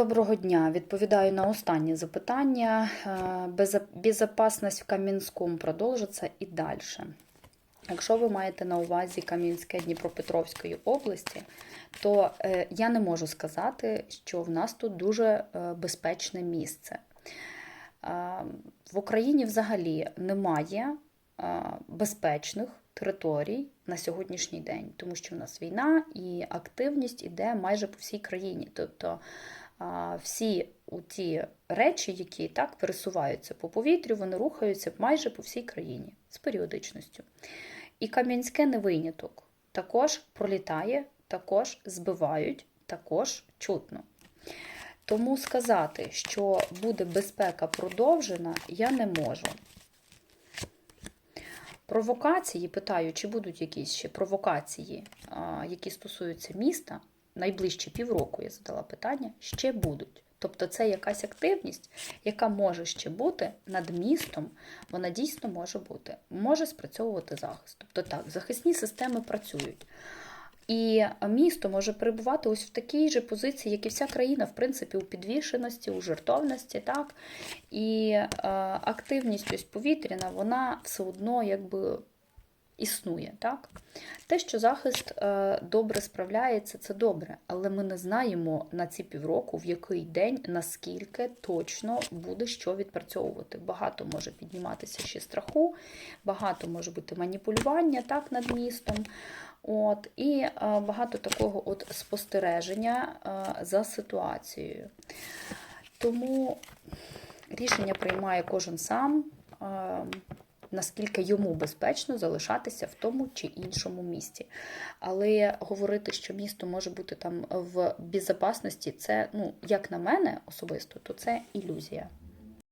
Доброго дня. Відповідаю на останнє запитання. Е, Безопасність в Кам'янському продовжиться і далі. Якщо ви маєте на увазі Кам'янське Дніпропетровської області, то е, я не можу сказати, що в нас тут дуже е, безпечне місце. В Україні взагалі немає безпечних територій на сьогоднішній день, тому що в нас війна і активність іде майже по всій країні. Тобто всі ті речі, які так пересуваються по повітрю, вони рухаються майже по всій країні з періодичністю. І Кам'янське не виняток. Також пролітає, також збивають, також чутно. Тому сказати, що буде безпека продовжена, я не можу. Провокації, питаю, чи будуть якісь ще провокації, які стосуються міста, найближчі півроку я задала питання, ще будуть. Тобто це якась активність, яка може ще бути над містом, вона дійсно може бути, може спрацьовувати захист. Тобто так, захисні системи працюють. І місто може перебувати ось в такій же позиції, як і вся країна, в принципі, у підвішеності, у жертовності, так? І е, активність ось повітряна, вона все одно якби існує. Так? Те, що захист е, добре справляється, це добре, але ми не знаємо на ці півроку, в який день, наскільки точно буде що відпрацьовувати. Багато може підніматися ще страху, багато може бути маніпулювання так, над містом. От, І е, багато такого от спостереження е, за ситуацією. Тому рішення приймає кожен сам, е, наскільки йому безпечно залишатися в тому чи іншому місті. Але говорити, що місто може бути там в безпечності, це, ну, як на мене особисто, то це ілюзія.